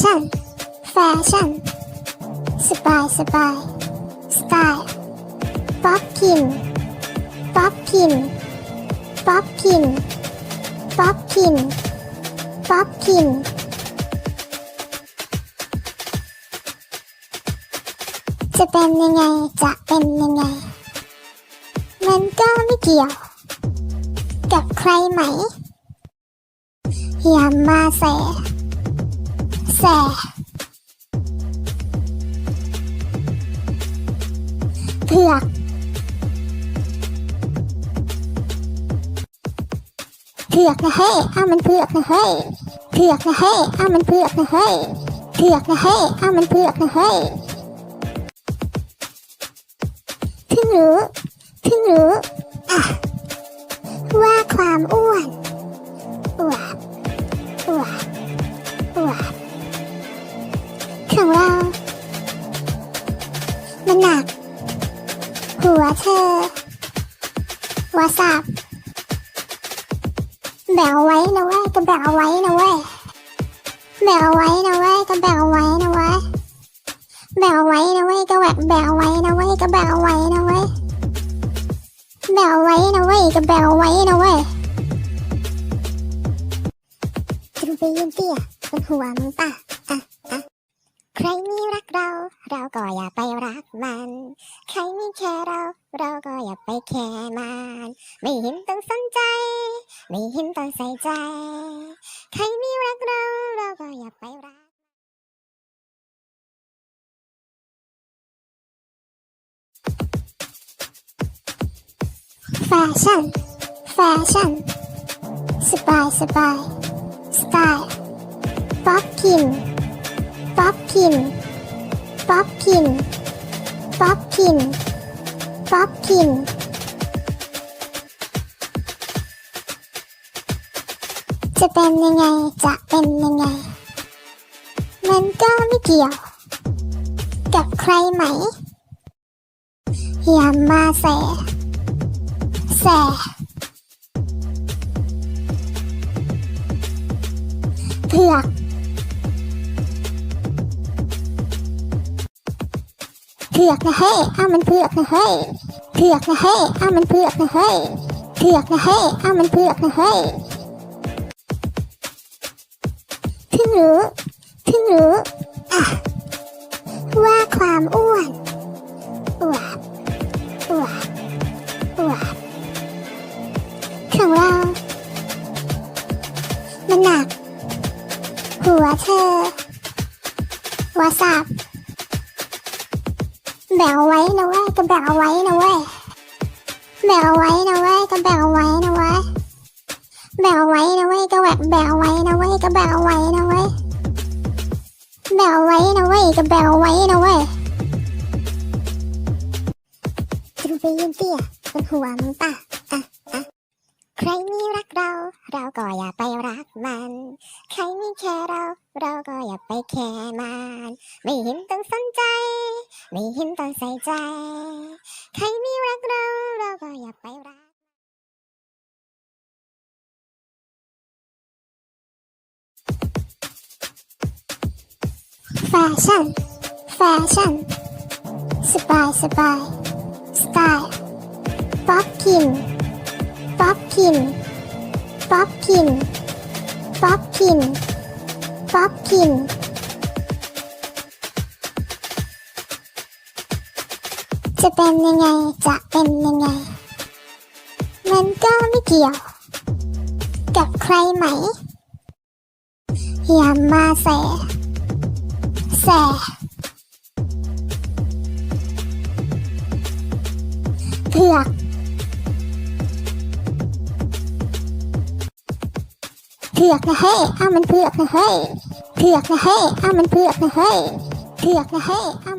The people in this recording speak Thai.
ชั่น แฟชั่น สบายสบายสไตล์ป๊อปกินป๊อปกินป๊อปกินป๊อปกินป๊อปกินจะเป็นยังไง จะเป็นยังไง มันก็ไม่เกี่ยว กับใครไหม อย่ามาแส แส เผือก เผือกนะเฮ้ยอ้ามันเผือกนะเฮ้ยเผือกนะเฮ้ยอ้ามันเผือกนะเฮ้ยเผือกนะเฮ้ยอ้ามันเผือกนะเฮ้ยเพิ่งรู้เพิ่งรู้อะว่าความอ้วน มันหนัก หัวเธอวาสับแบกเอาไว้นะเว้ยก็แบกเอาไว้นะเว้ยแบกเอาไว้นะเว้ยก็แบกเอาไว้นะเว้ยแบกเอาไว้นะเว้ยก็แบกแบกเอาไว้นะเว้ยก็แบกเอาไว้นะเว้ยแบกเอาไว้นะเว้ยก็แบกเอาไว้นะเว้ยจะไปยืนเตี้ยบนหัวมึงป่ะอะอะ ใครมีรักเรา เราก็อย่าไปรักมัน ใครไม่แคร์เรา เราก็อย่าไปแคร์มัน ไม่เห็นต้องสนใจ ไม่เห็นต้องใส่ใจ ใครไม่รักเรา เราก็อย่าไปรักแฟชั่น แฟชั่น สบายสบาย สไตล์ ป๊อปกิน ป๊อปกินป๊อปกินป๊อปกินป๊อปกินจะเป็นยังไง จะเป็นยังไง มันก็ไม่เกี่ยว กับใครไหม อย่ามาแส แส เผือก เผือกนะเฮ้ยอ้ามันเผือกนะเฮ้ยเผือกนะเฮ้ยอ้ามันเผือกนะเฮ้ยเผือกนะเฮ้ยอ้ามันเผือกนะเฮ้ยเพิ่งรู้เพิ่งรู้อะว่าความอ้วนอวบอวบอวบของเรา มันหนัก หัวเธอวาสับแบกเอาไว้นะเว้ยก็แบกเอาไว้นะเว้ยแบกเอาไว้นะเว้ยก็แบกเอาไว้นะเว้ยแบกเอาไว้นะเว้ยก็แบกแบกเอาไว้นะเว้ยก็แบกเอาไว้นะเว้ยแบกเอาไว้นะเว้ยก็แบกเอาไว้นะเว้ยจะไปยืนเตี้ยบนหัวมึงป่ะอะอะใครมีรักเรา เราก็อย่าไปรักมัน ใครม่แคร์เรา เราก็อย่าไปแคร์มัน ไม่เห็นต้องสนใจ ไม่เห็นต้องใส่ใจ ใครไม่รักเรา เราก็อย่าไปรัก แฟชั่น แฟชั่น สบายสบาย สไตล์ ป๊อปกิน ป๊อปกิน ป๊อปกิน ป๊อปกิน ป๊อปกิน เป็นยังไง จะเป็นยังไง มันก็ไม่เกี่ยว กับใครไหม อย่ามาแส แส เผือกเผือกนะเฮ้ยอ้ามันเผือกนะเฮ้ยเผือกนะเฮ้ยอ้ามันเผือกนะเฮ้ยเผือกนะเฮ้ยอ้า